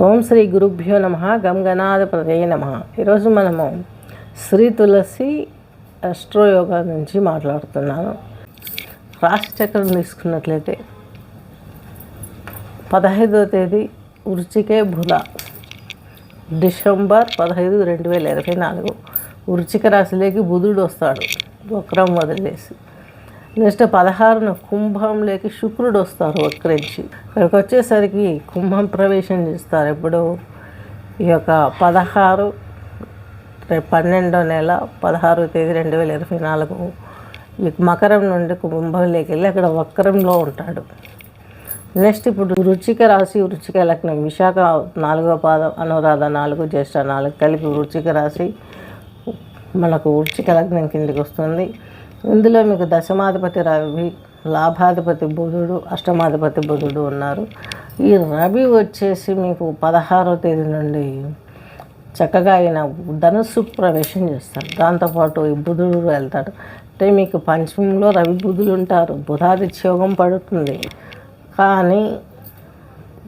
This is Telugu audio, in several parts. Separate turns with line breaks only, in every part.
ఓం శ్రీ గురుభ్యో నమ గంగనాథ నమ. ఈరోజు మనము శ్రీ తులసి అస్ట్రోయోగా నుంచి మాట్లాడుతున్నాను. రాశి చక్రం తీసుకున్నట్లయితే పదహైదవ తేదీ ఉరుచికే బుధ. డిసెంబర్ పదహైదు రెండు వేల ఇరవై నాలుగు. వృచ్చిక రాశిలోకి బుధుడు వస్తాడు. వక్రం వదిలేసి. నెక్స్ట్ పదహారున కుంభంలోకి శుక్రుడు వస్తారు వక్రించి ఇక్కడికి వచ్చేసరికి కుంభం ప్రవేశం చేస్తారు ఎప్పుడు. ఈ యొక్క పదహారు రేపు పన్నెండో నెల పదహారో తేదీ రెండు వేల ఇరవై నాలుగు ఈ మకరం నుండి కుంభంలోకి వెళ్ళి అక్కడ వక్రంలో ఉంటాడు. నెక్స్ట్ ఇప్పుడు వృచ్చిక రాశి వృచ్చిక లగ్నం విశాఖ నాలుగో పాదం అనురాధ నాలుగు జ్యేష్ఠ నాలుగు కలిపి వృచ్చిక రాశి. మనకు వృచ్చిక లగ్నం కిందికి వస్తుంది. ఇందులో మీకు దశమాధిపతి రవి లాభాధిపతి బుధుడు అష్టమాధిపతి బుధుడు ఉన్నారు. ఈ రవి వచ్చేసి మీకు పదహారో తేదీ నుండి చక్కగా ఆయన ధనుస్సు ప్రవేశం చేస్తారు. దాంతోపాటు ఈ బుధుడు వెళ్తాడు. అంటే మీకు పంచమంలో రవి బుధులు ఉంటారు. బుధాదిత్యోగం పడుతుంది. కానీ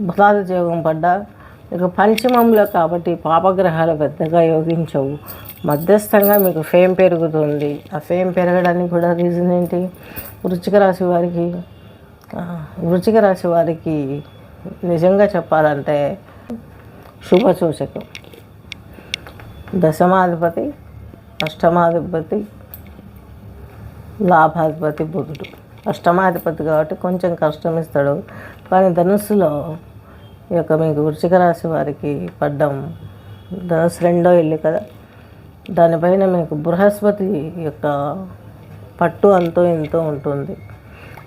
బుధాదిత్యోగం పడ్డా ఇక పంచమంలో కాబట్టి పాపగ్రహాలు పెద్దగా యోగించవు. మధ్యస్థంగా మీకు ఫేమ్ పెరుగుతుంది. ఆ ఫేమ్ పెరగడానికి కూడా రీజన్ ఏంటి? వృచ్చిక రాశి వారికి వృచ్చిక రాశి వారికి నిజంగా చెప్పాలంటే శుభ సూచకం దశమాధిపతి అష్టమాధిపతి లాభాధిపతి బుధుడు. అష్టమాధిపతి కాబట్టి కొంచెం కష్టం ఇస్తాడు. కానీ ధనుస్సులో ఈ యొక్క మీకు వృచ్చిక రాశి వారికి పడ్డం ధనుసు రెండో ఇల్లు కదా. దానిపైన మీకు బృహస్పతి యొక్క పట్టు అంతో ఎంతో ఉంటుంది.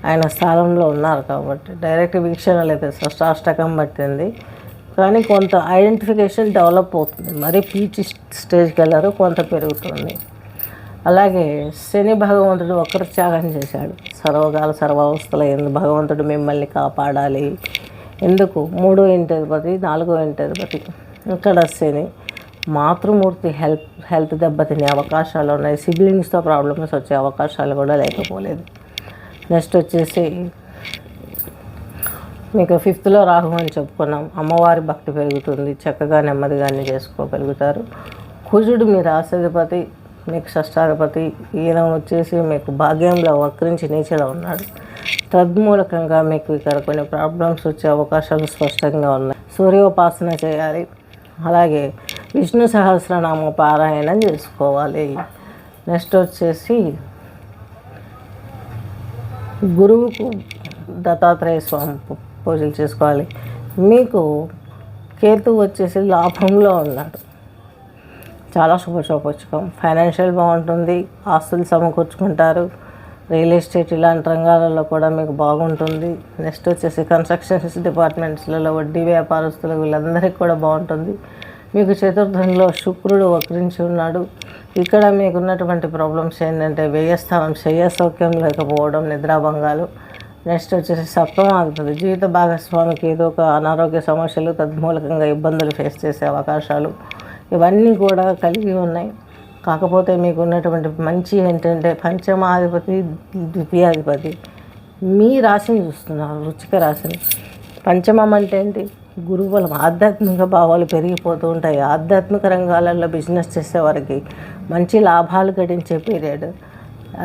ఆయన స్థానంలో ఉన్నారు కాబట్టి డైరెక్ట్ వీక్షణ లేదా షష్టాష్టకం పట్టింది. కానీ కొంత ఐడెంటిఫికేషన్ డెవలప్ అవుతుంది. మరీ పీచ్ స్టేజ్కి వెళ్ళారు కొంత పెరుగుతుంది. అలాగే శని భగవంతుడు ఒకరు త్యాగం చేశాడు. సర్వకాల సర్వావస్థల భగవంతుడు మిమ్మల్ని కాపాడాలి. ఎందుకు? మూడో ఇంటి అధిపతి నాలుగో ఇంటి అధిపతి ఇక్కడ శని మాతృమూర్తి హెల్ప్ హెల్త్ దెబ్బతినే అవకాశాలు ఉన్నాయి. సిబ్లింగ్స్తో ప్రాబ్లమ్స్ వచ్చే అవకాశాలు కూడా లేకపోలేదు. నెక్స్ట్ వచ్చేసి మీకు ఫిఫ్త్లో రాహు అని చెప్పుకున్నాం. అమ్మవారి భక్తి పెరుగుతుంది. చక్కగా నెమ్మదిగా చేసుకోగలుగుతారు. కుజుడు మీ రాశాధిపతి మీకు షష్టాధిపతి. ఈయన వచ్చేసి మీకు భాగ్యంలో వక్రించి నీచలో ఉన్నాడు. తద్మూలకంగా మీకు ఇక్కడ కొన్ని ప్రాబ్లమ్స్ వచ్చే అవకాశాలు స్పష్టంగా ఉన్నాయి. సూర్యోపాసన చేయాలి. అలాగే విష్ణు సహస్రనామ పారాయణం చేసుకోవాలి. నెక్స్ట్ వచ్చేసి గురువుకు దత్తాత్రేయ స్వామి పూజలు చేసుకోవాలి. మీకు కేతు వచ్చేసి లాభంలో ఉన్నాడు. చాలా శుభశోపచకం ఫైనాన్షియల్ బాగుంటుంది. ఆస్తులు సమకూర్చుకుంటారు. రియల్ ఎస్టేట్ ఇలాంటి రంగాలలో కూడా మీకు బాగుంటుంది. నెక్స్ట్ వచ్చేసి కన్స్ట్రక్షన్స్ డిపార్ట్మెంట్స్లలో వడ్డీ వ్యాపారస్తులు వీళ్ళందరికీ కూడా బాగుంటుంది. మీకు చతుర్థంలో శుక్రుడు వక్రించి ఉన్నాడు. ఇక్కడ మీకు ఉన్నటువంటి ప్రాబ్లమ్స్ ఏంటంటే వ్యయస్థానం శయ్య సౌఖ్యం లేకపోవడం నిద్రాభంగాలు. నెక్స్ట్ వచ్చేసి సప్తం ఆగుతుంది. జీవిత భాగస్వామికి ఏదో ఒక అనారోగ్య సమస్యలు తద్మూలకంగా ఇబ్బందులు ఫేస్ చేసే అవకాశాలు ఇవన్నీ కూడా కలిగి ఉన్నాయి. కాకపోతే మీకు ఉన్నటువంటి మంచి ఏంటంటే పంచమాధిపతి ద్వితీయాధిపతి. మీ రాశిని చూస్తున్నారు రుచిక రాశిని. పంచమం అంటే ఏంటి? గురుబలం ఆధ్యాత్మిక భావాలు పెరిగిపోతూ ఉంటాయి. ఆధ్యాత్మిక రంగాలలో బిజినెస్ చేసేవారికి మంచి లాభాలు గడించే పీరియడ్.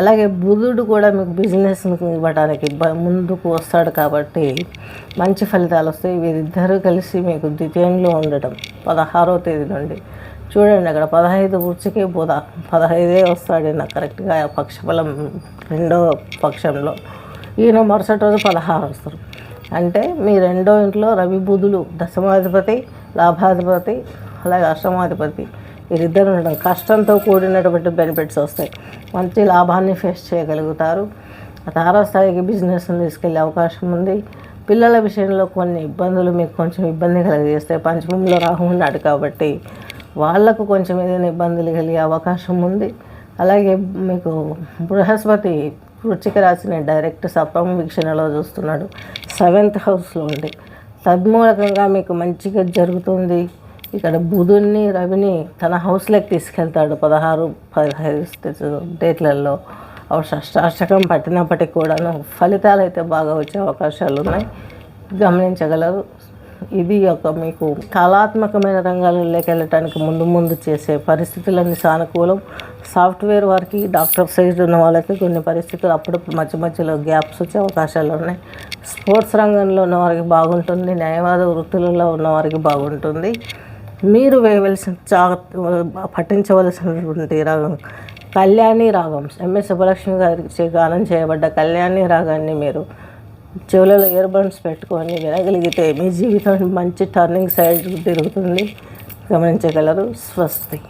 అలాగే బుధుడు కూడా మీకు బిజినెస్ ఇవ్వడానికి ముందుకు వస్తాడు కాబట్టి మంచి ఫలితాలు వస్తాయి. వీరిద్దరూ కలిసి మీకు ద్వితీయంలో ఉండటం పదహారో తేదీ నుండి చూడండి అక్కడ పదహైదు వృచ్చికే బుధ పదహైదే వస్తాడు నాకు కరెక్ట్గా ఆ పక్షఫలం రెండో పక్షంలో. ఈయన మరుసటి రోజు పదహారు వస్తారు. అంటే మీ రెండో ఇంట్లో రవి బుధులు దశమాధిపతి లాభాధిపతి అలాగే అష్టమాధిపతి వీరిద్దరు ఉండడం కష్టంతో కూడినటువంటి బెనిఫిట్స్ వస్తాయి. మంచి లాభాన్ని ఫేస్ చేయగలుగుతారు. తారస్థాయికి తారాస్థాయికి బిజినెస్ని తీసుకెళ్ళే అవకాశం ఉంది. పిల్లల విషయంలో కొన్ని ఇబ్బందులు మీకు కొంచెం ఇబ్బంది కలిగజేస్తాయి. పంచమంలో రాహు ఉన్నాడు కాబట్టి వాళ్ళకు కొంచెం ఏదైనా ఇబ్బందులు కలిగే అవకాశం ఉంది. అలాగే మీకు బృహస్పతి వృచ్చిక రాశిని డైరెక్ట్ సప్తమ వీక్షణలో చూస్తున్నాడు. సెవెంత్ హౌస్లో ఉండి తద్మూలకంగా మీకు మంచిగా జరుగుతుంది. ఇక్కడ బుధుడిని రవిని తన హౌస్లోకి తీసుకెళ్తాడు పదహారు పదహైదు డేట్లలో. అవి షష్టాష్టకం పట్టినప్పటికీ కూడాను ఫలితాలు అయితే బాగా వచ్చే అవకాశాలు ఉన్నాయి. గమనించగలరు. ఇది ఒక మీకు కళాత్మకమైన రంగాలలోకి వెళ్ళటానికి ముందు ముందు చేసే పరిస్థితులన్నీ సానుకూలం. సాఫ్ట్వేర్ వారికి డాక్టర్ సైజ్ ఉన్న వాళ్ళకి కొన్ని పరిస్థితులు అప్పుడప్పుడు మధ్య మధ్యలో గ్యాప్స్ వచ్చే అవకాశాలు ఉన్నాయి. స్పోర్ట్స్ రంగంలో ఉన్న వారికి బాగుంటుంది. న్యాయవాద వృత్తులలో ఉన్న వారికి బాగుంటుంది. మీరు వేయవలసిన జాగ్రత్త పఠించవలసినటువంటి రాగం కళ్యాణి రాగం. ఎంఎస్ సుబ్బలక్ష్మి గారికి చే- గానం చేయబడ్డ కళ్యాణి రాగాన్ని మీరు చెవులలో ఇయర్ బడ్స్ పెట్టుకొని వినగలిగితే మీ జీవితం మంచి టర్నింగ్ సైడ్ తిరుగుతుంది. గమనించగలరు. స్వస్తి.